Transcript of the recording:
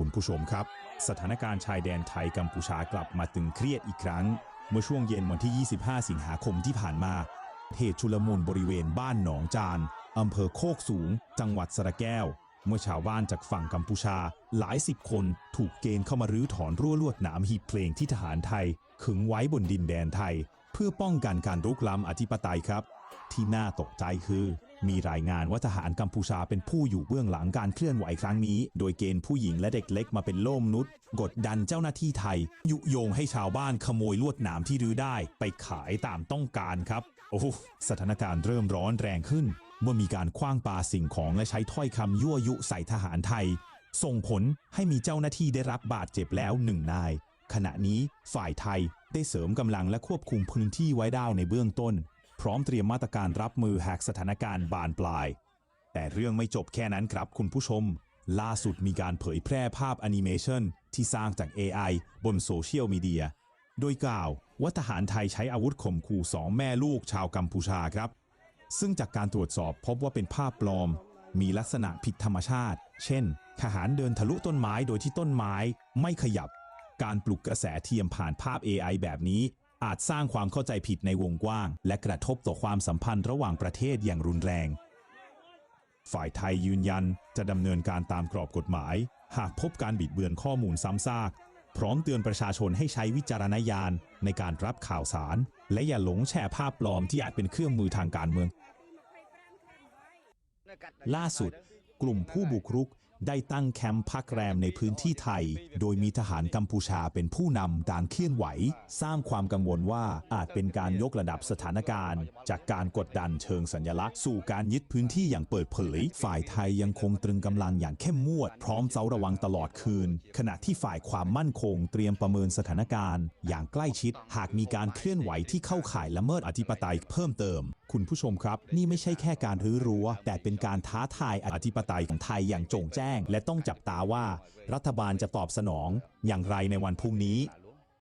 คุณผู้ชมครับ สถานการณ์ชายแดนไทยกัมพูชากลับมาตึงเครียดอีกครั้ง เมื่อช่วงเย็นวันที่ 25 สิงหาคมที่ผ่านมาเหตุชุลมุนบริเวณบ้านหนองจานอำเภอโคกสูง จังหวัดสระแก้ว เมื่อชาวบ้านจากฝั่งกัมพูชาหลายสิบคนถูกเกณฑ์เข้ามารื้อถอนรั้วลวดหนามหีบเพลงที่ทหารไทย ขึงไว้บนดินแดนไทย เพื่อป้องกันการรุกล้ำอธิปไตยครับ ที่น่าตกใจคือ มีรายงานว่าทหารกัมพูชาเป็นผู้อยู่เบื้องหลังการเคลื่อนไหวครั้งนี้ โดยเกณฑ์ผู้หญิงและเด็กเล็กมาเป็นโล่มนุษย์กดดันเจ้าหน้าที่ไทย ยุยงให้ชาวบ้านขโมยลวดหนามที่รื้อได้ ไปขายตามต้องการครับ โอ้โหสถานการณ์เริ่มร้อนแรงขึ้น เมื่อมีการคว้างปาสิ่งของและใช้ถ้อยคำยั่วยุใส่ทหารไทย ส่งผลให้มีเจ้าหน้าที่ได้รับบาดเจ็บแล้วหนึ่งนายขณะนี้ฝ่ายไทยได้เสริมกำลังและควบคุมพื้นที่ไว้ได้ในเบื้องต้น พร้อมเตรียมมาตรการรับมือหากสถานการณ์บานปลาย แต่เรื่องไม่จบแค่นั้นครับคุณผู้ชม ล่าสุดมีการเผยแพร่ภาพแอนิเมชันที่สร้างจาก AI บนโซเชียลมีเดีย โดยกล่าวว่าทหารไทยใช้อาวุธข่มขู่สองแม่ลูกชาวกัมพูชาครับ ซึ่งจากการตรวจสอบพบว่าเป็นภาพปลอม มีลักษณะผิดธรรมชาติ เช่น ทหารเดินทะลุต้นไม้โดยที่ต้นไม้ไม่ขยับ การปลุกกระแสเทียมผ่านภาพ AI แบบนี้ อาจสร้างความเข้าใจผิดในวงกว้าง และกระทบต่อความสัมพันธ์ระหว่างประเทศอย่างรุนแรง ฝ่ายไทยยืนยันจะดำเนินการตามกรอบกฎหมาย หากพบการบิดเบือนข้อมูลซ้ำซาก พร้อมเตือนประชาชนให้ใช้วิจารณญาณในการรับข่าวสาร และอย่าหลงแชร์ภาพปลอมที่อาจเป็นเครื่องมือทางการเมือง ล่าสุด กลุ่มผู้บุกรุก ได้ตั้งแคมป์พักแรมในพื้นที่ไทย โดยมีทหารกัมพูชาเป็นผู้นำการเคลื่อนไหว สร้างความกังวลว่าอาจเป็นการยกระดับสถานการณ์ จากการกดดันเชิงสัญลักษณ์สู่การยึดพื้นที่อย่างเปิดเผย ฝ่ายไทยยังคงตรึงกำลังอย่างเข้มงวด พร้อมเฝ้าระวังตลอดคืน ขณะที่ฝ่ายความมั่นคงเตรียมประเมินสถานการณ์ อย่างใกล้ชิด หากมีการเคลื่อนไหวที่เข้าข่ายละเมิดอธิปไตยเพิ่มเติม คุณผู้ชมครับ นี่ไม่ใช่แค่การรื้อรั้ว แต่เป็นการท้าทายอธิปไตยของไทยอย่างโจ่งแจ้ง และต้องจับตาว่า รัฐบาลจะตอบสนอง อย่างไรในวันพรุ่งนี้